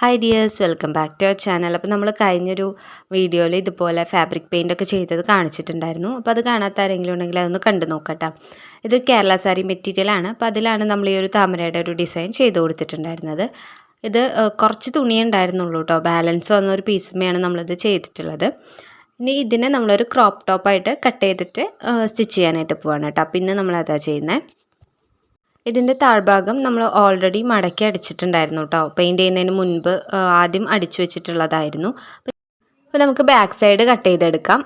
Hi dears welcome back to our channel അപ്പോൾ നമ്മൾ കഴിഞ്ഞൊരു വീഡിയോയിൽ ഇതുപോലെ ഫാബ്രിക് പെയിന്റ് ഒക്കെ ചെയ്തത് കാണിച്ചിട്ടുണ്ടായിരുന്നു. അപ്പോൾ അത് കാണാത്ത ആരെങ്കിലും ഉണ്ടെങ്കിൽ അതൊന്ന് കണ്ടു നോക്കട്ടെ. ഇത് കേരള സാരി മെറ്റീരിയലാണ് അപ്പോൾ അതിലാണ് നമ്മൾ ഈ ഒരു താമരയുടെ ഒരു ഡിസൈൻ ചെയ്ത് കൊടുത്തിട്ടുണ്ടായിരുന്നത്. ഇത് കുറച്ച് തുണിയേ ഉണ്ടായിരുന്നുള്ളൂ കേട്ടോ ബാലൻസ് വന്ന ഒരു പീസുമയാണ് നമ്മളിത് ചെയ്തിട്ടുള്ളത്. ഇനി ഇതിനെ നമ്മളൊരു ക്രോപ്പ് ടോപ്പായിട്ട് കട്ട് ചെയ്തിട്ട് സ്റ്റിച്ച് ചെയ്യാനായിട്ട് പോവാണ് കേട്ടോ അപ്പോൾ ഇന്ന് നമ്മളതാ ചെയ്യുന്നത് ഇതിന്റെ താഴ്ഭാഗം നമ്മൾ ഓൾറെഡി മടക്കി അടിച്ചിട്ടുണ്ടായിരുന്നു കേട്ടോ പെയിന്റ് ചെയ്യുന്നതിന് മുൻപ് ആദ്യം അടിച്ചു വെച്ചിട്ടുള്ളതായിരുന്നു. അപ്പോൾ നമുക്ക് ബാക്ക് സൈഡ് കട്ട് ചെയ്തെടുക്കാം.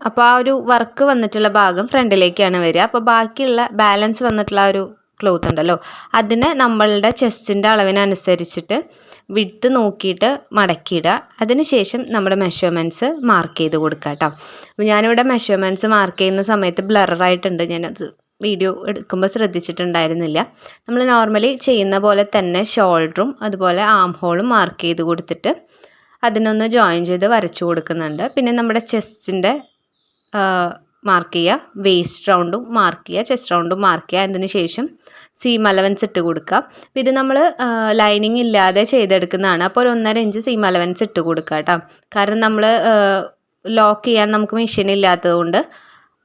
അപ്പോൾ ആ ഒരു വർക്ക് വന്നിട്ടുള്ള ഭാഗം ഫ്രണ്ടിലേക്കാണ് വരിക. അപ്പോൾ ബാക്കിയുള്ള ബാലൻസ് വന്നിട്ടുള്ള ഒരു ക്ലോത്ത് ഉണ്ടല്ലോ. അതിനെ നമ്മളുടെ ചെസ്റ്റിന്റെ അളവിനനുസരിച്ചിട്ട് വിടുത്ത് നോക്കിയിട്ട് മടക്കിയിടുക അതിനുശേഷം നമ്മുടെ മെഷർമെന്റ്സ് മാർക്ക് ചെയ്ത് കൊടുക്കുക കേട്ടോ അപ്പോൾ ഞാനിവിടെ മെഷർമെന്റ്സ് മാർക്ക് ചെയ്യുന്ന സമയത്ത് ബ്ലറായിട്ടുണ്ട് ഞാനത് വീഡിയോ എടുക്കുമ്പോൾ ശ്രദ്ധിച്ചിട്ടുണ്ടായിരുന്നില്ല. നമ്മൾ നോർമലി ചെയ്യുന്ന പോലെ തന്നെ ഷോൾഡറും അതുപോലെ ആം ഹോളും മാർക്ക് ചെയ്ത് കൊടുത്തിട്ട് അതിനൊന്ന് ജോയിൻ ചെയ്ത് വരച്ചു കൊടുക്കുന്നുണ്ട്. പിന്നെ നമ്മുടെ ചെസ്റ്റിന്റെ മാർക്ക് ചെയ്യുക വേസ്റ്റ് റൗണ്ടും മാർക്ക് ചെയ്യുക ചെസ്റ്റ് റൗണ്ടും മാർക്ക് ചെയ്യുക അതിന് ശേഷം സീം അലവൻസ് ഇട്ട് കൊടുക്കുക. അപ്പോൾ ഇത് നമ്മൾ ലൈനിങ് ഇല്ലാതെ ചെയ്തെടുക്കുന്നതാണ്. അപ്പോൾ ഒരു ഒന്നര ഇഞ്ച് സീം അലവൻസ് ഇട്ട് കൊടുക്കുക കേട്ടോ. കാരണം നമ്മൾ ലോക്ക് ചെയ്യാൻ നമുക്ക് മെഷീൻ ഇല്ലാത്തത് കൊണ്ട്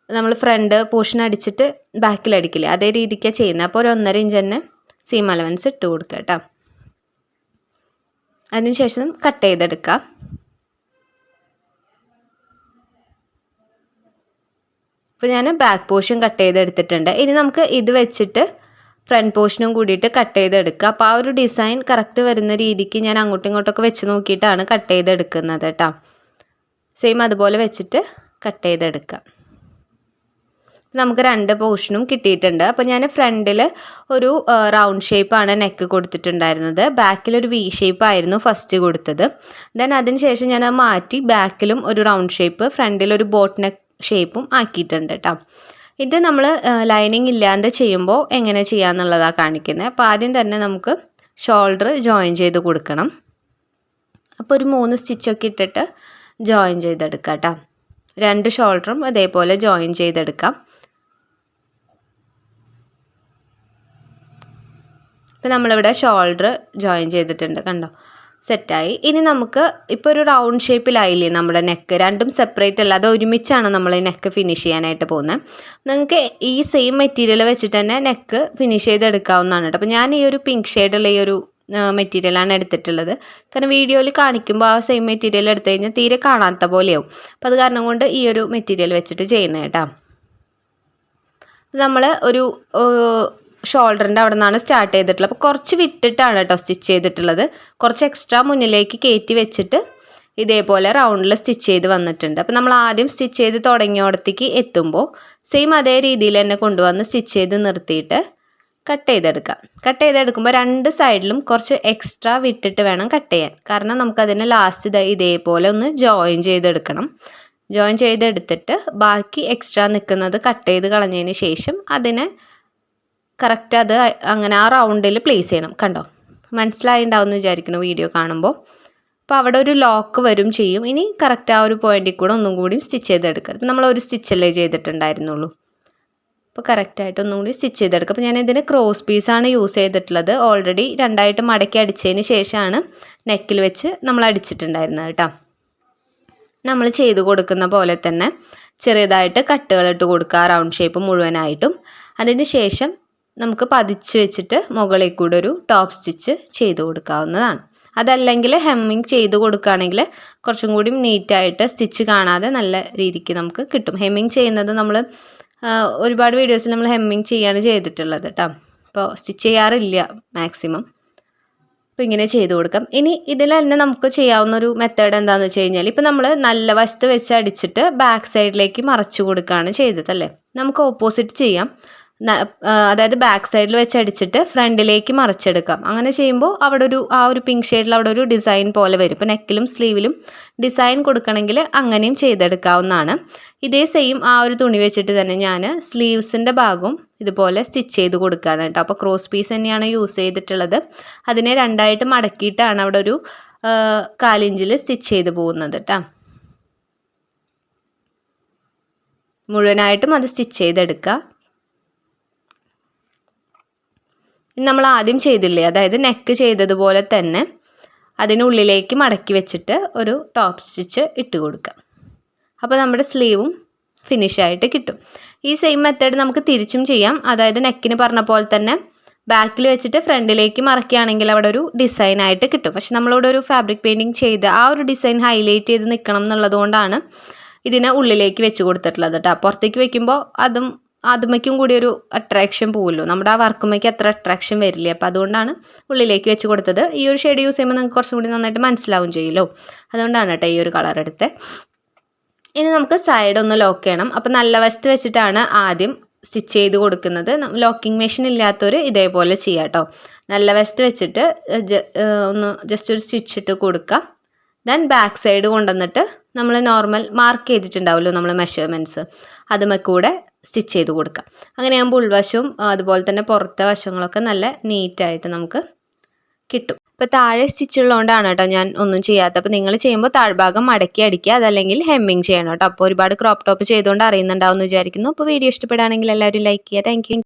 നമ്മൾ ഫ്രണ്ട് പോർഷൻ അടിച്ചിട്ട് ബാക്കിൽ അടിക്കില്ലേ? അതേ രീതിക്കാണ് ചെയ്യുന്നത് അപ്പോൾ ഒരു ഒന്നര ഇഞ്ച് തന്നെ സീം അലവൻസ് ഇട്ട് കൊടുക്കുക കേട്ടോ. അതിനുശേഷം കട്ട് ചെയ്തെടുക്കുക. അപ്പോൾ ഞാൻ ബാക്ക് പോർഷൻ കട്ട് ചെയ്തെടുത്തിട്ടുണ്ട്. ഇനി നമുക്ക് ഇത് വെച്ചിട്ട് ഫ്രണ്ട് പോർഷനും കൂടിയിട്ട് കട്ട് ചെയ്തെടുക്കുക. അപ്പോൾ ആ ഒരു ഡിസൈൻ കറക്റ്റ് വരുന്ന രീതിക്ക് ഞാൻ അങ്ങോട്ടും ഇങ്ങോട്ടൊക്കെ വെച്ച് നോക്കിയിട്ടാണ് കട്ട് ചെയ്തെടുക്കുന്നത് കേട്ടോ. സെയിം അതുപോലെ വെച്ചിട്ട് കട്ട് ചെയ്തെടുക്കുക. നമുക്ക് രണ്ട് പോർഷനും കിട്ടിയിട്ടുണ്ട്. അപ്പോൾ ഞാൻ ഫ്രണ്ടിൽ ഒരു റൗണ്ട് ഷേപ്പാണ് നെക്ക് കൊടുത്തിട്ടുണ്ടായിരുന്നത്. ബാക്കിലൊരു വി ഷേപ്പ് ആയിരുന്നു ഫസ്റ്റ് കൊടുത്തത്. ദെൻ അതിന് ശേഷം ഞാൻ മാറ്റി ബാക്കിലും ഒരു റൗണ്ട് ഷേപ്പ് ഫ്രണ്ടിൽ ഒരു ബോട്ട് നെക്ക് ഷേപ്പും ആക്കിയിട്ടുണ്ട് കേട്ടോ ഇത് നമ്മൾ ലൈനിങ് ഇല്ലാണ്ട് ചെയ്യുമ്പോൾ എങ്ങനെ ചെയ്യാമെന്നുള്ളതാണ് കാണിക്കുന്നത് അപ്പോൾ ആദ്യം തന്നെ നമുക്ക് ഷോൾഡർ ജോയിൻ ചെയ്ത് കൊടുക്കണം. അപ്പോൾ ഒരു മൂന്ന് സ്റ്റിച്ചൊക്കെ ഇട്ടിട്ട് ജോയിൻ ചെയ്തെടുക്കാം കേട്ടോ രണ്ട് ഷോൾഡറും അതേപോലെ ജോയിൻ ചെയ്തെടുക്കാം. ഇപ്പോൾ നമ്മളിവിടെ ഷോൾഡർ ജോയിൻ ചെയ്തിട്ടുണ്ട് കണ്ടോ? സെറ്റായി ഇനി നമുക്ക് ഇപ്പോൾ ഒരു റൗണ്ട് ഷേപ്പിലായില്ലേ നമ്മുടെ നെക്ക് രണ്ടും സെപ്പറേറ്റ് അല്ല അത് ഒരുമിച്ചാണ് നമ്മൾ ഈ നെക്ക് ഫിനിഷ് ചെയ്യാനായിട്ട് പോകുന്നത്. നിങ്ങൾക്ക് ഈ സെയിം മെറ്റീരിയൽ വെച്ചിട്ട് തന്നെ നെക്ക് ഫിനിഷ് ചെയ്തെടുക്കാവുന്നതാണ് കേട്ടോ. അപ്പോൾ ഞാൻ ഈ ഒരു പിങ്ക് ഷെയ്ഡുള്ള ഈ ഒരു മെറ്റീരിയലാണ് എടുത്തിട്ടുള്ളത്. കാരണം വീഡിയോയിൽ കാണിക്കുമ്പോൾ ആ സെയിം മെറ്റീരിയൽ എടുത്തു കഴിഞ്ഞാൽ തീരെ കാണാത്ത പോലെയാവും. അപ്പോൾ അത് കാരണം കൊണ്ട് ഈ ഒരു മെറ്റീരിയൽ വെച്ചിട്ട് ചെയ്യുന്നത് കേട്ടോ. നമ്മൾ ഒരു ഷോൾഡറിന്റെ അവിടെ നിന്നാണ് സ്റ്റാർട്ട് ചെയ്തിട്ടുള്ളത്. അപ്പോൾ കുറച്ച് വിട്ടിട്ടാണ് കേട്ടോ സ്റ്റിച്ച് ചെയ്തിട്ടുള്ളത്. കുറച്ച് എക്സ്ട്രാ മുന്നിലേക്ക് കയറ്റി വെച്ചിട്ട് ഇതേപോലെ റൗണ്ടിൽ സ്റ്റിച്ച് ചെയ്ത് വന്നിട്ടുണ്ട്. അപ്പോൾ നമ്മൾ ആദ്യം സ്റ്റിച്ച് ചെയ്ത് തുടങ്ങിയോടത്തേക്ക് എത്തുമ്പോൾ സെയിം അതേ രീതിയിൽ തന്നെ കൊണ്ടുവന്ന് സ്റ്റിച്ച് ചെയ്ത് നിർത്തിയിട്ട് കട്ട് ചെയ്തെടുക്കാം. കട്ട് ചെയ്തെടുക്കുമ്പോൾ രണ്ട് സൈഡിലും കുറച്ച് എക്സ്ട്രാ വിട്ടിട്ട് വേണം കട്ട് ചെയ്യാൻ. കാരണം നമുക്കതിന് ലാസ്റ്റ് ഇത ഇതേപോലെ ഒന്ന് ജോയിൻ ചെയ്തെടുക്കണം. ജോയിൻ ചെയ്തെടുത്തിട്ട് ബാക്കി എക്സ്ട്രാ നിൽക്കുന്നത് കട്ട് ചെയ്ത് കളഞ്ഞതിന് ശേഷം അതിനെ കറക്റ്റ് അത് അങ്ങനെ ആ റൗണ്ടിൽ പ്ലേസ് ചെയ്യണം. കണ്ടോ? മനസ്സിലായിണ്ടാവും എന്ന് വിചാരിക്കുന്നു വീഡിയോ കാണുമ്പോൾ അപ്പോൾ അവിടെ ഒരു ലോക്ക് വരും ചെയ്യും. ഇനി കറക്റ്റ് ആ ഒരു പോയിന്റിൽ കൂടെ ഒന്നും കൂടി സ്റ്റിച്ച് ചെയ്തെടുക്കുക. അപ്പം നമ്മൾ ഒരു സ്റ്റിച്ചല്ലേ ചെയ്തിട്ടുണ്ടായിരുന്നുള്ളൂ. അപ്പോൾ കറക്റ്റായിട്ട് ഒന്നും കൂടി സ്റ്റിച്ച് ചെയ്തെടുക്കുക. അപ്പോൾ ഞാൻ ഇതിന് ക്രോസ് പീസാണ് യൂസ് ചെയ്തിട്ടുള്ളത്. ഓൾറെഡി രണ്ടായിട്ട് മടക്കി അടിച്ചതിന് ശേഷമാണ് നെക്കിൽ വെച്ച് നമ്മൾ അടിച്ചിട്ടുണ്ടായിരുന്നത് കേട്ടോ. നമ്മൾ ചെയ്ത് കൊടുക്കുന്ന പോലെ തന്നെ ചെറിയതായിട്ട് കട്ടുകളിട്ട് കൊടുക്കുക. റൗണ്ട് ഷേപ്പ് മുഴുവനായിട്ടും. അതിന് ശേഷം നമുക്ക് പതിച്ച് വെച്ചിട്ട് മുകളിൽ കൂടെ ഒരു ടോപ്പ് സ്റ്റിച്ച് ചെയ്ത് കൊടുക്കാവുന്നതാണ്. അതല്ലെങ്കിൽ ഹെമ്മിങ് ചെയ്ത് കൊടുക്കുകയാണെങ്കിൽ കുറച്ചും കൂടി നീറ്റായിട്ട് സ്റ്റിച്ച് കാണാതെ നല്ല രീതിക്ക് നമുക്ക് കിട്ടും. ഹെമ്മിങ് ചെയ്യുന്നത് നമ്മൾ ഒരുപാട് വീഡിയോസിൽ നമ്മൾ ഹെമ്മിങ് ചെയ്യാണ് ചെയ്തിട്ടുള്ളത് കേട്ടോ അപ്പോൾ സ്റ്റിച്ച് ചെയ്യാറില്ല മാക്സിമം അപ്പോൾ ഇങ്ങനെ ചെയ്ത് കൊടുക്കാം. ഇനി ഇതിൽ തന്നെ നമുക്ക് ചെയ്യാവുന്ന ഒരു മെത്തേഡ് എന്താണെന്ന് വെച്ച് കഴിഞ്ഞാൽ ഇപ്പോൾ നമ്മൾ നല്ല വശത്ത് വെച്ച് അടിച്ചിട്ട് ബാക്ക് സൈഡിലേക്ക് മറച്ചു കൊടുക്കുകയാണ് ചെയ്തതല്ലേ? നമുക്ക് ഓപ്പോസിറ്റ് ചെയ്യാം. അതായത് ബാക്ക് സൈഡിൽ വെച്ച് അടിച്ചിട്ട് ഫ്രണ്ടിലേക്ക് മറിച്ചെടുക്കാം. അങ്ങനെ ചെയ്യുമ്പോൾ അവിടെ ഒരു ആ ഒരു പിങ്ക് ഷെയ്ഡിൽ അവിടെ ഒരു ഡിസൈൻ പോലെ വരും. ഇപ്പോൾ നെക്കിലും സ്ലീവിലും ഡിസൈൻ കൊടുക്കണമെങ്കിൽ അങ്ങനെയും ചെയ്തെടുക്കാവുന്നതാണ്. ഇതേ സെയിം ആ ഒരു തുണി വെച്ചിട്ട് തന്നെ ഞാൻ സ്ലീവ്സിന്റെ ഭാഗവും ഇതുപോലെ സ്റ്റിച്ച് ചെയ്ത് കൊടുക്കുകയാണ് കേട്ടോ അപ്പോൾ ക്രോസ് പീസ് തന്നെയാണ് യൂസ് ചെയ്തിട്ടുള്ളത്. അതിനെ രണ്ടായിട്ട് മടക്കിയിട്ടാണ് അവിടെ ഒരു കാലിഞ്ചിൽ സ്റ്റിച്ച് ചെയ്ത് പോകുന്നത് കേട്ടോ മുഴുവനായിട്ടും അത് സ്റ്റിച്ച് ചെയ്തെടുക്കുക. നമ്മൾ ആദ്യം ചെയ്തില്ലേ? അതായത് നെക്ക് ചെയ്തതുപോലെ തന്നെ അതിനുള്ളിലേക്ക് മടക്കി വെച്ചിട്ട് ഒരു ടോപ്പ് സ്റ്റിച്ച് ഇട്ട് കൊടുക്കാം അപ്പോൾ നമ്മുടെ സ്ലീവും ഫിനിഷായിട്ട് കിട്ടും. ഈ സെയിം മെത്തേഡ് നമുക്ക് തിരിച്ചും ചെയ്യാം. അതായത് നെക്കിന് പറഞ്ഞ പോലെ തന്നെ ബാക്കിൽ വെച്ചിട്ട് ഫ്രണ്ടിലേക്ക് മറക്കുകയാണെങ്കിൽ അവിടെ ഒരു ഡിസൈൻ ആയിട്ട് കിട്ടും. പക്ഷെ നമ്മളിവിടെ ഒരു ഫാബ്രിക് പെയിന്റിങ് ചെയ്ത് ആ ഒരു ഡിസൈൻ ഹൈലൈറ്റ് ചെയ്ത് നിൽക്കണം എന്നുള്ളതുകൊണ്ടാണ് ഇതിനെ ഉള്ളിലേക്ക് വെച്ച് കൊടുത്തിട്ടുള്ളത് കേട്ടോ പുറത്തേക്ക് വെക്കുമ്പോൾ അതും അതുമ്മയ്ക്കും കൂടി ഒരു അട്രാക്ഷൻ പോവുമല്ലോ നമ്മുടെ ആ വർക്കുമ്മയ്ക്ക് അത്ര അട്രാക്ഷൻ വരില്ല? അപ്പോൾ അതുകൊണ്ടാണ് ഉള്ളിലേക്ക് വെച്ച് കൊടുത്തത്. ഈ ഒരു ഷെയ്ഡ് യൂസ് ചെയ്യുമ്പോൾ നിങ്ങൾക്ക് കുറച്ചും കൂടി നന്നായിട്ട് മനസ്സിലാവും ചെയ്യുമല്ലോ അതുകൊണ്ടാണ് കേട്ടോ ഈ ഒരു കളർ എടുത്തത് ഇനി നമുക്ക് സൈഡ് ഒന്ന് ലോക്ക് ചെയ്യണം. അപ്പോൾ നല്ല വശത്ത് വെച്ചിട്ടാണ് ആദ്യം സ്റ്റിച്ച് ചെയ്ത് കൊടുക്കുന്നത്. ലോക്കിംഗ് മെഷീൻ ഇല്ലാത്തവർ ഇതേപോലെ ചെയ്യാം കേട്ടോ. നല്ല വശത്ത് വെച്ചിട്ട് ഒന്ന് ജസ്റ്റ് ഒരു സ്റ്റിച്ച് ഇട്ട് കൊടുക്കുക ദെൻ ബാക്ക് സൈഡ് കൊണ്ടുവന്നിട്ട് നമ്മൾ നോർമൽ മാർക്ക് ചെയ്തിട്ടുണ്ടാവുമല്ലോ നമ്മൾ മെഷർമെന്റ്സ് അതുമൊക്കെ കൂടെ സ്റ്റിച്ച് ചെയ്ത് കൊടുക്കാം അങ്ങനെയാകുമ്പോൾ ഉൾവശവും അതുപോലെ തന്നെ പുറത്തെ വശങ്ങളൊക്കെ നല്ല നീറ്റായിട്ട് നമുക്ക് കിട്ടും. ഇപ്പോൾ താഴെ സ്റ്റിച്ച് ഉള്ളതുകൊണ്ടാണ് കേട്ടോ ഞാൻ ഒന്നും ചെയ്യാത്തത്. അപ്പോൾ നിങ്ങൾ ചെയ്യുമ്പോൾ താഴ്ഭാഗം മടക്കി അടിക്കുക അതല്ലെങ്കിൽ ഹെമ്മിങ് ചെയ്യണം കേട്ടോ. അപ്പോൾ ഒരുപാട് ക്രോപ്പ് ടോപ്പ് ചെയ്തുകൊണ്ട് അറിയുന്നുണ്ടാവും എന്ന് വിചാരിക്കുന്നു. അപ്പോൾ വീഡിയോ ഇഷ്ടപ്പെടുകയാണെങ്കിൽ എല്ലാവരും ലൈക്ക് ചെയ്യുക. താങ്ക്